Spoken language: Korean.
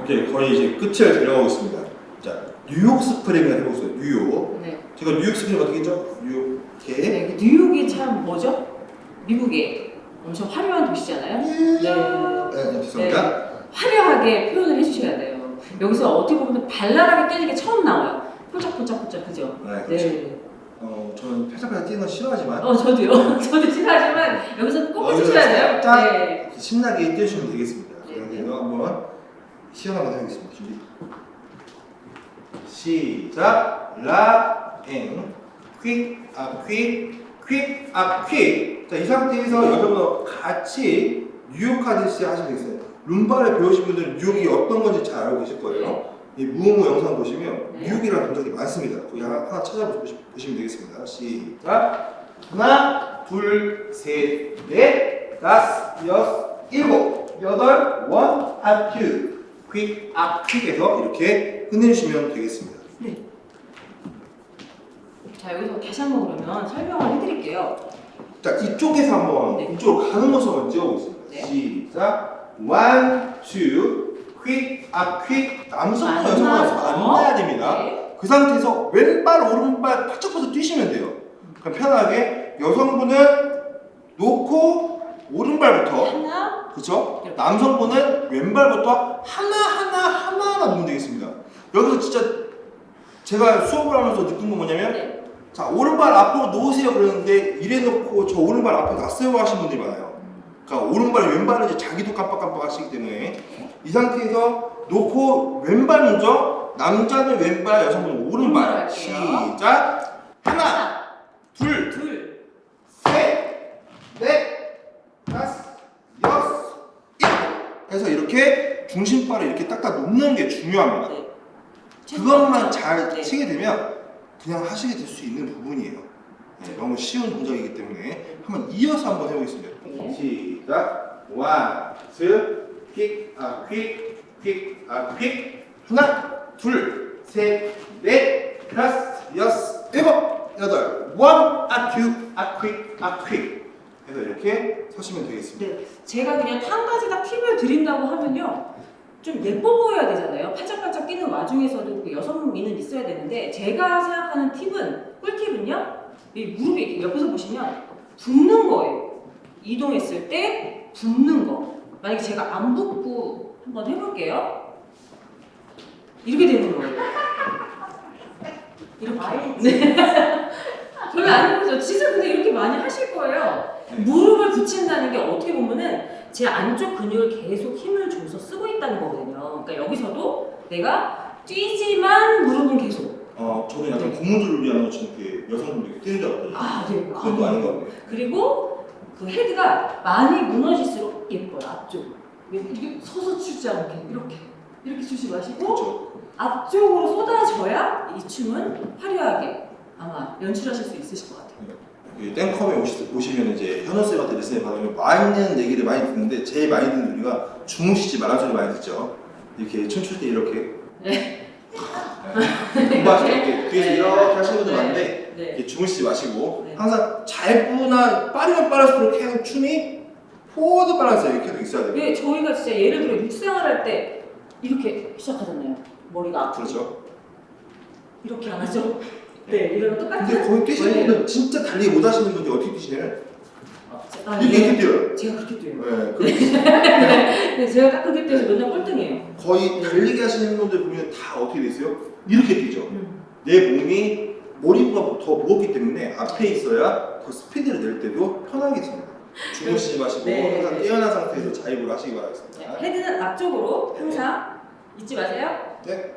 오케이 거의 이제 끝을 데려가고 있습니다. 자 뉴욕 스프링을 해보겠어요. 뉴욕. 네. 제가 뉴욕 스프링 어떻게 했죠? 뉴욕 개. 네, 그 뉴욕이 참 뭐죠? 미국의 엄청 화려한 도시잖아요. 네. 네, 네, 죄송합니다. 화려하게 표현을 해주셔야 돼요. 여기서 어떻게 보면 발랄하게 뛰는 게 처음 나와요. 폴짝폴짝폴짝 그죠? 네, 그렇죠. 네. 어 저는 팔짝팔짝 뛰는 건 싫어하지만 어 저도요. 저도 싫어하지만 여기서 꼭 여기서 해주셔야 돼요. 살짝 네. 신나게 뛰어주시면 되겠습니다. 네, 그래서 한번 한번 해보겠습니다. 준비. 시작. 락앤 퀵, 아, 퀵, 퀵, 아, 퀵. 자, 이 상태에서 여러분 같이 뉴욕 하듯이 하시면 되겠어요. 룸바를 배우신 분들은 뉴욕이 어떤 건지 잘 알고 계실 거예요. 이 무음무 영상 보시면 네. 뉴욕이라는 동작이 많습니다. 거기 하나, 찾아보시면 되겠습니다. 시작. 하나, 둘, 셋, 넷, 다섯, 여섯, 일곱, 여덟, 원, 아, 투. 퀵, 아, 퀵에서 이렇게 끝내주시면 되겠습니다. 네. 자 여기서 다시 한 번 그러면 설명을 해드릴게요. 자, 이쪽에서 한번 네. 이쪽으로 가는 모습 한번 찍어보겠습니다. 네. 시작. 아, 퀵. 남성과 만나서. 여성과 만나야 됩니다. 네. 그 상태에서 왼발, 오른발 바짝바짝 뛰시면 돼요. 그럼 편하게 여성분은 놓고 오른발부터 하나, 그렇죠? 남성분은 왼발부터 하나 하나 하나 하나 놓으면 되겠습니다. 여기서 진짜 제가 수업을 하면서 느낀 건 뭐냐면 네. 자 오른발 앞으로 놓으세요 그러는데 이래 놓고 저 오른발 앞에 놨어요 하시는 분들이 많아요. 그러니까 오른발 왼발은 이제 자기도 깜빡깜빡 하시기 때문에 이 상태에서 놓고 왼발 먼저 남자는 왼발 여성분은 오른발. 시작 하나 하나, 둘 둘, 셋, 넷, 다섯, 여섯, 일곱 해서 이렇게 중심바를 이렇게 딱딱 놓는 게 중요합니다. 네. 그것만 잘 네. 치게 되면 그냥 하시게 될 수 있는 부분이에요. 네, 너무 쉬운 동작이기 때문에 한번 이어서 한번 해보겠습니다. 네. 시작. 원, 투, 퀵, 아, 퀵, 퀵, 아, 퀵. 하나, 둘, 셋, 넷, 다섯, 여섯, 일곱, 여덟. 원, 아, 투, 아, 퀵, 아, 퀵. 해서 이렇게 서시면 되겠습니다. 네, 제가 그냥 한 가지 다 팁을 드린다고 하면요. 좀 예뻐 보여야 되잖아요. 반짝반짝 뛰는 와중에서도 그 여성미는 있어야 되는데 제가 생각하는 팁은 꿀팁은요. 이 무릎이 이렇게 옆에서 보시면 붓는 거예요. 이동했을 때 붓는 거. 만약에 제가 안 붓고 한번 해볼게요. 이렇게 되는 거예요. 이렇게. 네. 별로 안 해보죠. 진짜 근데 이렇게 많이 하실 거예요. 무릎을 붙인다는 게 어떻게 보면은 제 안쪽 근육을 계속 힘을 줘서 쓰고 있다는 거거든요. 그러니까 여기서도 내가 뛰지만 무릎은 계속. 어, 저는 약간 고무줄을 위한 것처럼 이렇게 여성분들 이렇게 뛰는 줄 알았거든요. 아, 네. 그건 또 아닌 것 같네요. 그리고 그 헤드가 많이 무너질수록 예뻐요. 앞쪽. 이렇게 서서 추지 않게 이렇게 이렇게 추지 마시고 그렇죠. 앞쪽으로 쏟아져야 이 춤은 화려하게 아마 연출하실 수 있으실 것 같아요. 이 땡컴에 오시, 오시면 이제 현우 쌤한테 레슨을 받으면 많은 얘기를 많이 듣는데 제일 많이 듣는 소리가 주무시지 말라는 소리 많이 듣죠. 이렇게 춤출 때 이렇게 네. 때 이렇게 뒤에서 이렇게 하시는 분들 네. 많은데 네. 이렇게 주무시지 마시고 네. 항상 짧으나 빠르면 빠를수록 계속 춤이 포워드 이렇게 계속 있어야 돼요. 왜 저희가 진짜 예를 들어 육생활 할때 이렇게 시작하잖아요. 머리가 앞으로 그렇죠. 이렇게 안 하죠? 네, 이거랑 똑같은. 근데 거기 뛰시는 원리예요. 분들 진짜 달리기 못 하시는 분들이 어떻게 뛰시냐면 어, 제- 아, 이렇게 네. 이렇게 뛰어요. 제가 그렇게 뛰어요. 네, 그렇게 네, 제가 딱 그렇게 뛰어서 맨날 꼴등이에요. 거의 달리기 하시는 분들 보면 다 어떻게 돼 있어요? 이렇게 뛰죠. 음. 내 몸이 머리보다 더 무겁기 때문에 앞에 있어야 더 스피드를 낼 때도 편하게 칩니다. 주무시지 마시고 네. 항상 깨어난 상태에서 자입을 하시기 네, 바라겠습니다. 헤드는 앞쪽으로 항상 잊지 마세요. 네.